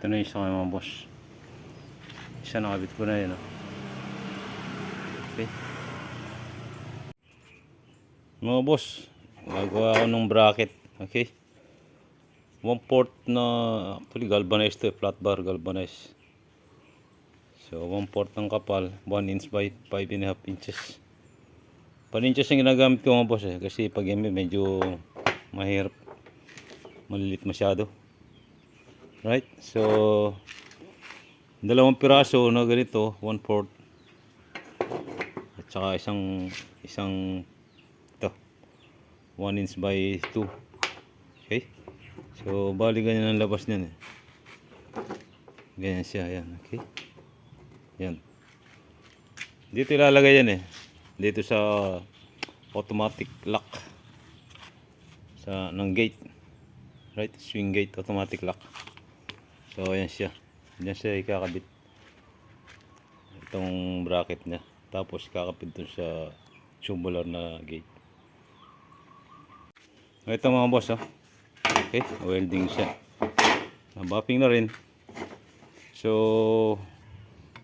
Ito na yung isa kay mga boss. Isa nakabit ko na yun. Oh. Okay. Mga boss, gagawa ako ng bracket. Okay. One port na actually galvanized to eh, flat bar galvanized. So one port ng kapal, 1 inch by 5 and a half inches. 1 inches yung ginagamit ko mga boss eh, kasi pag medyo mahirap, malilit masyado. Right? So, dalawang piraso na ganito, one fourth. At saka isang, isang, ito, 1 inch by 2. Okay? So, bali ganyan ang labas niyan eh. Ganyan siya, yan. Okay? Yan. Dito ilalagay yan eh. Dito sa automatic lock. Sa, ng gate. Right? Swing gate, automatic lock. So, ayan siya. Diyan siya ikakabit. Itong bracket niya. Tapos, kakapit dun sa tubular na gate. Ito mga boss, oh. Okay, welding siya. Nabapping na rin. So,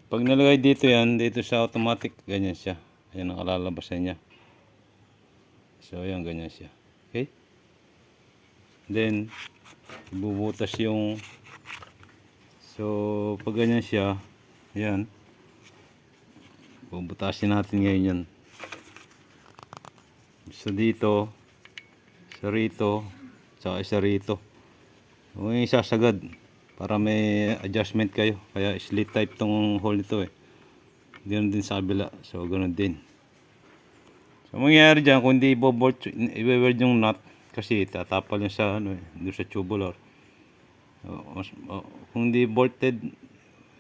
pag nalagay dito yan, dito sa automatic, ganyan siya. Ayan ang kalalabasan niya. So, ayan, ganyan siya. Okay? Then, bubutas yung So, pag ganyan siya, ayan. Bubutasin natin ngayon yan. So, dito, sa rito, saka isa rito. Huwag yung isasagad para may adjustment kayo. Kaya slit type tong hole nito eh. Ganun din sa kabila. So, ganun din. So, mangyayari dyan, kung hindi i-weld yung nut, kasi tatapal yung sa, ano eh, doon sa tubular. Kung di bolted,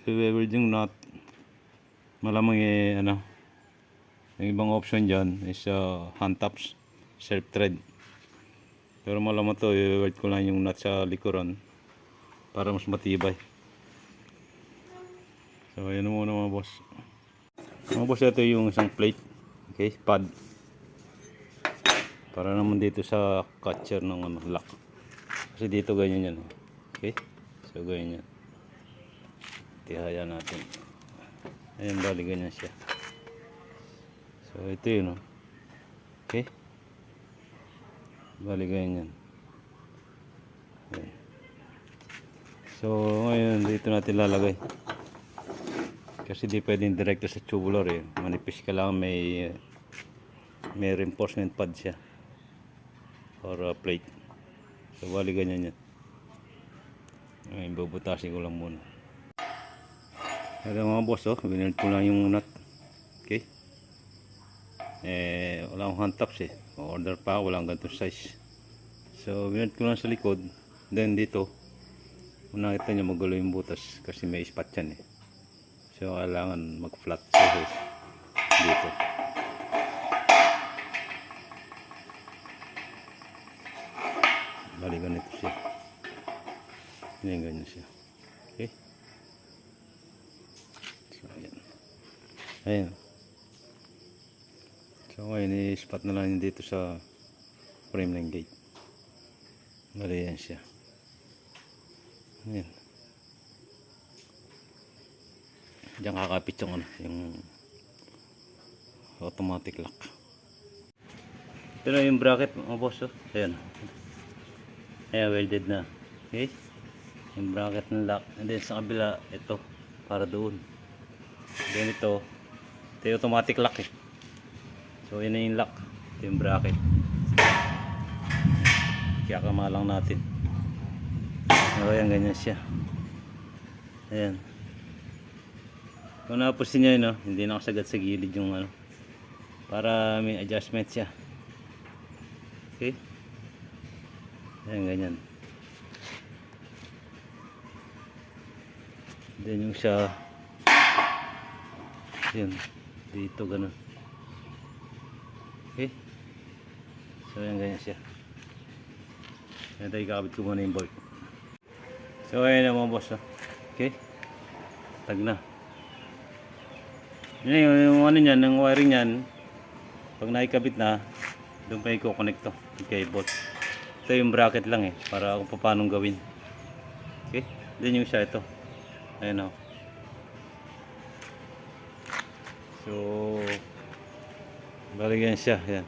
i-weld yung nut, malamang eh, ano, yung ibang option dyan is uh, hand taps, self thread. Pero malamang to, i-weld ko lang yung nut sa likuran para mas matibay. So, ayan muna mga boss. Mga boss, ito yung isang plate. Okay, pad. Para naman dito sa catcher ng ano, lock. Kasi dito ganyan yan. Okay? So, ganyan yan. Tihaya natin. Ayan, bali ganyan siya. So, ito yun, oh. Okay? Bali ganyan yan. Ayan. So, ngayon, dito natin lalagay. Kasi di pwedeng direkto sa tubular eh. Manipis ka lang may may reinforcement pad siya. Or uh, plate. So, bali ganyan yan. Ngayon, bubutasin ko lang muna. Kaya mga boss, oh, binerd ko lang yung nut. Okay? Eh, wala akong hand eh. Order pa, wala akong ganitong size. So, binerd ko lang sa likod. Then dito, kung nakita nyo magulo yung butas kasi may spot yan eh. So, kailangan mag-flat surface dito. Bali ganito siya. Ganyan ganyan siya. Okay? So, ayan. Ayan. So, ngayon, i-spot na lang dito sa frame ng gate. Bali yan siya. Ayan. Diyan kakapit yung ano, yung automatic lock. Ito na yung bracket mga boss oh. Ayan. Ayan, welded na. Okay? Yung bracket ng lock. And then sa kabila, ito. Para doon. Then ito, ito yung automatic lock eh. So yun yung lock. Ito yung bracket. Kaya kamalang natin. So ayan, ganyan siya. Ayan. Kung napusin nyo yun, no? hindi nakasagat sa gilid yung ano. Para may adjustment siya. Okay? Ayan, ganyan. Then yung siya, yun, dito ganun. Okay? So, ayan, ganyan siya. Ayan tayo kakabit ko muna yung bolt. So, ayan na mga boss. oh. Okay? Tag na. Yun yung, yung ano niyan, yung wiring niyan, pag naikabit na, doon pa i-connect to, yung cable. Ito yung bracket lang eh, para kung paano gawin. Okay? Then yung isa ito. Ayan o. So, balik yan siya. Yan.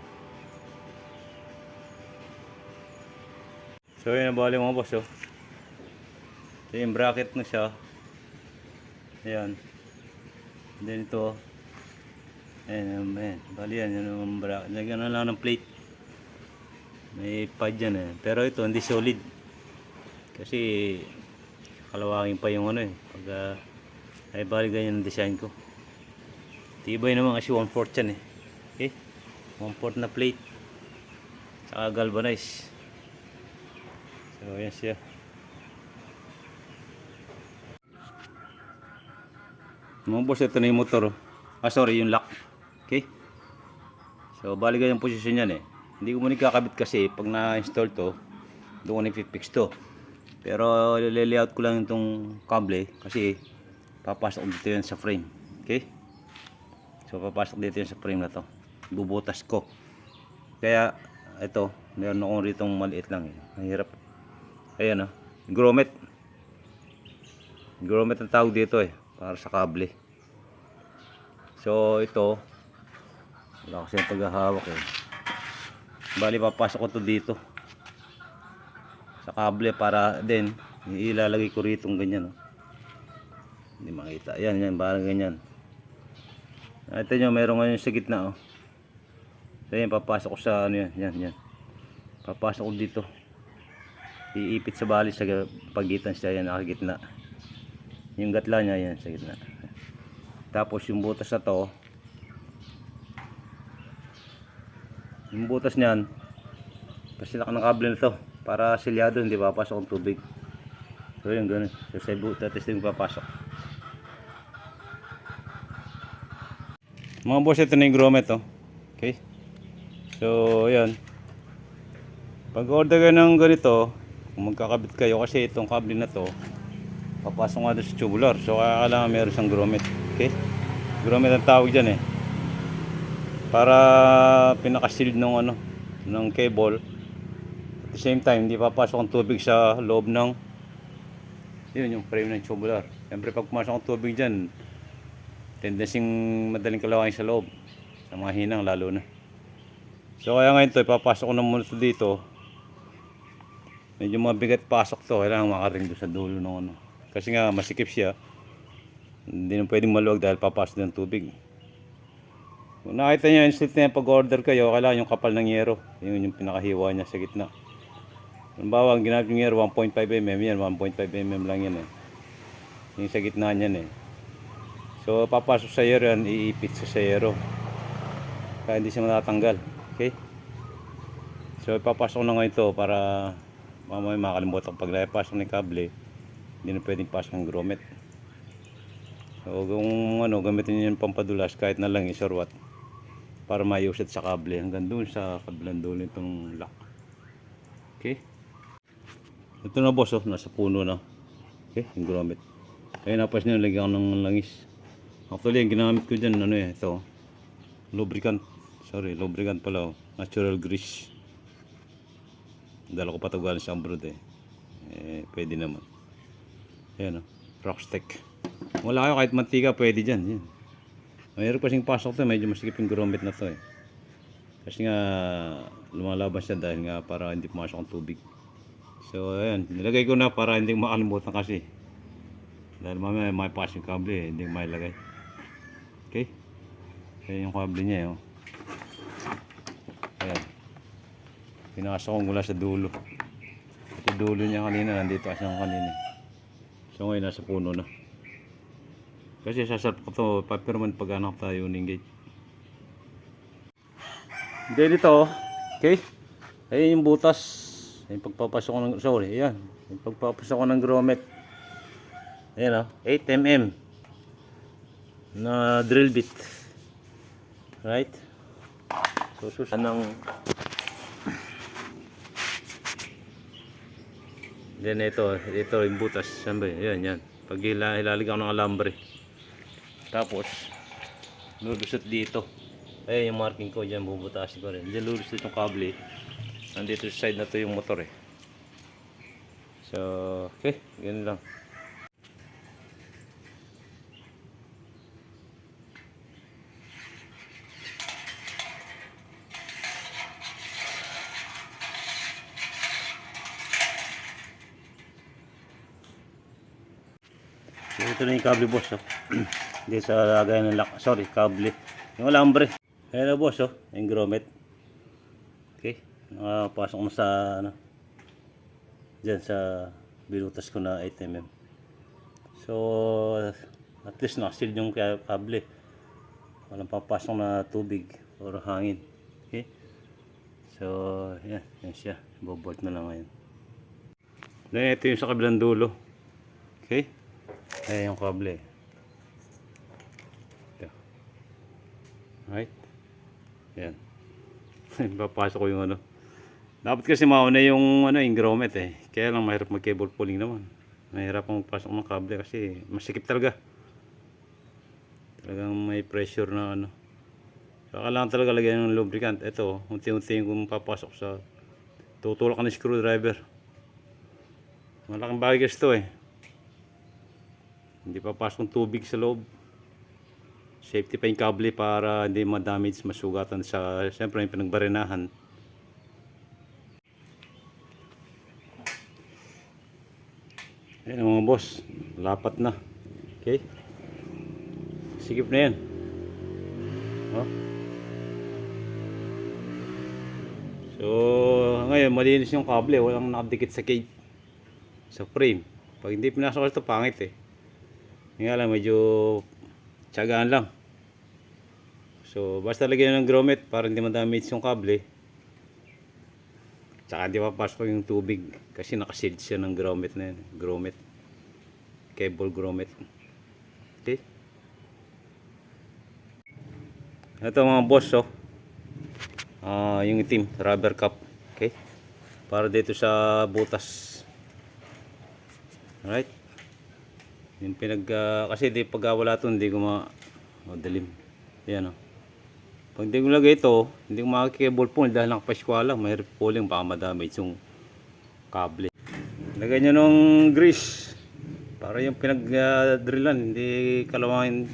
So, yan bali mga boss oh. So, yung bracket na siya. Ayan. Then ito. Ayan, ayan. Bali yan. Yan yung bracket. Lagyan na lang ng plate. May pad yan eh. Pero ito hindi solid. Kasi kalawangin pa yung ano eh. Pag ah, ay bali ganyan ang design ko. Tibay naman kasi 1/4 yan eh. Okay? 1/4 na plate. Saka galvanized. So yan siya. Mga boss, ito na yung motor. oh. Ah, sorry, yung lock. Okay? So, bali ganyan posisyon yan eh. Hindi ko muna kakabit kasi pag na-install to, doon ko na-fix to. Pero layout ko lang itong kable kasi papasok dito yan sa frame. Okay? So, papasok dito yan sa frame na to. Bubutas ko. Kaya, ito, meron akong ritong maliit lang eh. Mahirap. Ayan oh. Grommet. Grommet ang tawag dito eh. Para sa kable. So, ito, wala kasi yung paghahawak eh. Bali, papasok ko to dito. Sa kable para din, ilalagay ko rito ganyan. Oh. Hindi makita. Yan, yan, parang ganyan. Ito nyo, meron ngayon sa gitna. Oh. So, yan, papasok ko sa ano yan, yan, yan. Papasok ko dito. Iipit sa bali sa pagitan siya yan, nakagitna. Yung gatla niya, yan, sa gitna. Tapos yung butas na to, yung butas niyan, pasilak ng kable na to para silyado, hindi papasok ang tubig. So yun, ganun. Sa butas yung papasok. Mga boss, ito na yung grommet oh. Okay? So, yun. Pag order kayo ng ganito, kung magkakabit kayo kasi itong kable na to, papasok nga sa tubular. So, kaya kailangan meron siyang grommet. Okay? Grommet ang tawag dyan eh. Para pinaka-shield ng ano, ng cable. Same time, hindi papasok ang tubig sa loob ng yun yung frame ng tubular. Siyempre pag pumasok ang tubig dyan, tendency madaling kalawangin sa loob. Sa mga hinang lalo na. So kaya ngayon to, ipapasok ko na muna to dito. Medyo mabigat pasok to, kailangan makaring doon sa dulo ng ano. Kasi nga masikip siya. Hindi na pwedeng maluwag dahil papasok ng tubig. Kung nakita niyo yung slit na yan, pag-order kayo, kailangan yung kapal ng yero. Yun yung pinakahiwa niya sa gitna. Halimbawa, ang ginamit yung yero, 1.5 mm yan, 1.5 mm lang yan eh. Yung sa gitna niyan eh. So, papasok sa yero yan, iipit sa sa yero. Kaya hindi siya matatanggal. Okay? So, ipapasok na ngayon ito para mamaya makalimutan pag naipasok ng kable, hindi na pwedeng pasok ng grommet. So, kung ano, gamitin niyo yung pampadulas kahit na lang is or what para maiusit sa kable hanggang doon sa kabilang dulo nitong lock. Okay? Ito na boss, oh, nasa puno na. Okay, yung grommet. Kaya napas niya, lagyan ko ng langis. Actually, ang ginamit ko dyan, ano eh, ito. Lubricant. Sorry, lubricant pala. Oh. Natural grease. Dala ko pa ito galing sa abroad eh. Eh, pwede naman. Ayan oh, rock stick. Wala kayo kahit mantika, pwede dyan. Yan. Mayroon kasing pasok to, medyo masikip yung grommet na to eh. Kasi nga, lumalaban siya dahil nga para hindi pumasok ang tubig. So, ayan, nilagay ko na para hindi makalimutan kasi. Dahil mamaya may pass yung kable eh, hindi may lagay. Okay? Ayan yung kable niya eh. Oh. Ayan. Pinasok ko mula sa dulo. Ito dulo niya kanina, nandito kasi yung kanina. So ngayon nasa puno na. Kasi sasarap ko to, papirman pag ano tayo yung gate. Then ito, okay? Ayun yung butas. Yung pagpapasok ko ng, sorry, ayan. Yung pagpapasok ko ng grommet. Ayan o, 8 mm na drill bit. Right? So, susan ng Then ito, ito yung butas. Ba yun? Yan. Pag hila, hilalig ako ng alambre. Tapos, lulusot dito. Ayan yung marking ko dyan, bubutasin ko rin. Diyan lulusot yung kable nandito sa side na to yung motor eh. So okay yun lang. So, ito na yung kable boss oh. hindi sa lagay ng lock sorry kable. Yung alambre. Ayun na oh, boss oh yung grommet. Nakapasok mo sa ano. Diyan sa binutas ko na 8mm. So, at least nakasil yung ka- kable. Walang papasok na tubig or hangin. Okay. So, yan. Yan siya. Bobolt na lang ngayon. Then, ito yung sa kabilang dulo. Okay. Ayan yung kable. Ito. Right. Yan. Papasok ko yung ano. Dapat kasi mauna yung ano, yung grommet eh. Kaya lang mahirap mag-cable pulling naman. Mahirap ang magpasok ng kable kasi masikip talaga. Talagang may pressure na ano. So, kailangan talaga lagyan ng lubricant. Ito, unti-unti yung papasok sa tutulak ng screwdriver. Malaking bagay kasi ito eh. Hindi papasok ng tubig sa loob. Safety pa yung kable para hindi ma-damage, masugatan sa, siyempre yung pinagbarinahan. Ayan mga boss, lapat na. Okay? Sikip na yan. Oh. So, ngayon malinis yung kable, walang nakadikit sa cage. Sa frame. Pag hindi pinasok ito, pangit eh. Nga lang, medyo tiyagaan lang. So, basta lagyan ng grommet para hindi madamage yung kable. Tsaka hindi papasok yung tubig kasi nakasealed siya ng grommet na yan. Grommet. Cable grommet. Okay? Ito mga boss, oh. Ah, yung itim, rubber cup. Okay? Para dito sa butas. Alright? Yung pinag, ah, kasi di pag wala ito, hindi ko ma, madalim. Yan, oh. Pag hindi ko lagay ito, hindi ko makakikable pull dahil nakapaskwala. Mahirap pulling, baka madamage yung kable. Lagay nyo ng grease. Para yung pinag-drillan, hindi kalawangin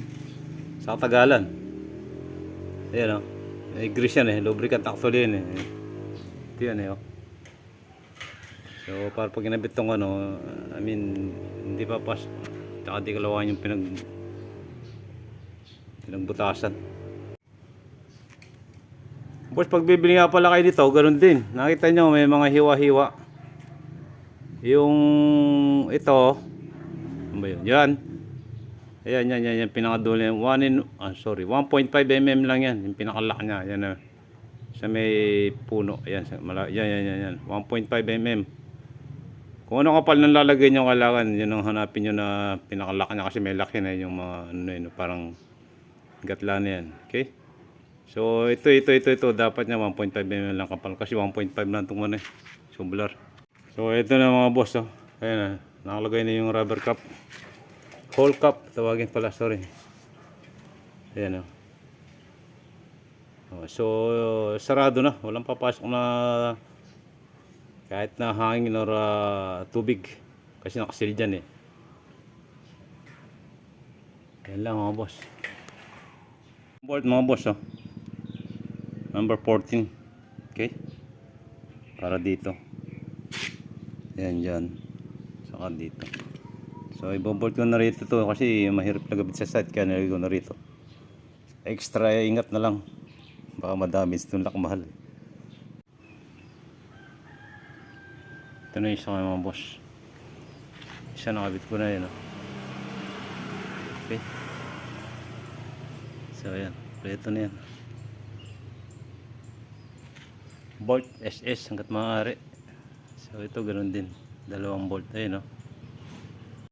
sa katagalan. Ayan o. May grease yan eh. Lubricant actually yan eh. Ito yan eh oh. So para pag ginabit tong ano, I mean, hindi pa pas. Tsaka di kalawangin yung pinag pinagbutasan. Boss, pag bibili nga pala kayo dito, ganun din. Nakita nyo, may mga hiwa-hiwa. Yung ito, ba yun? Yan. Ayan, yan, yan, yan. Pinakadulo yan. One in, ah, sorry, 1.5 mm lang yan. Yung pinakalak niya. Yan na. Sa may puno. Ayan, sa, mala, yan, yan, yan, yan. 1.5 mm. Kung ano kapal nang lalagay nyo kailangan, yun ang hanapin nyo na pinakalak niya kasi may laki na yung mga, ano yun, parang gatla na yan. Okay? So, ito, ito, ito, ito. Dapat niya 1.5 mm lang kapal. Kasi 1.5 lang itong ano eh. Tubular. So, ito na mga boss. Oh. Ayan na. Nakalagay na yung rubber cup. Whole cup. Tawagin pala. Sorry. Ayan oh. Oh, so, sarado na. Walang papasok na kahit na hangin or ah, tubig. Kasi nakasil dyan eh. Ayan lang mga boss. Bolt mga boss oh. Number 14. Okay? Para dito. Yan dyan. Saka dito. So ibobolt ko na rito to kasi mahirap na gabit sa site kaya nilagay ko na rito. Extra ingat na lang. Baka madami itong lock mahal. Ito na isa mga boss. Isa nakabit ko na yun. Oh. Okay. So ayan, preto na yan. Bolt SS hanggat maaari. So ito ganoon din. Dalawang bolt ayun no.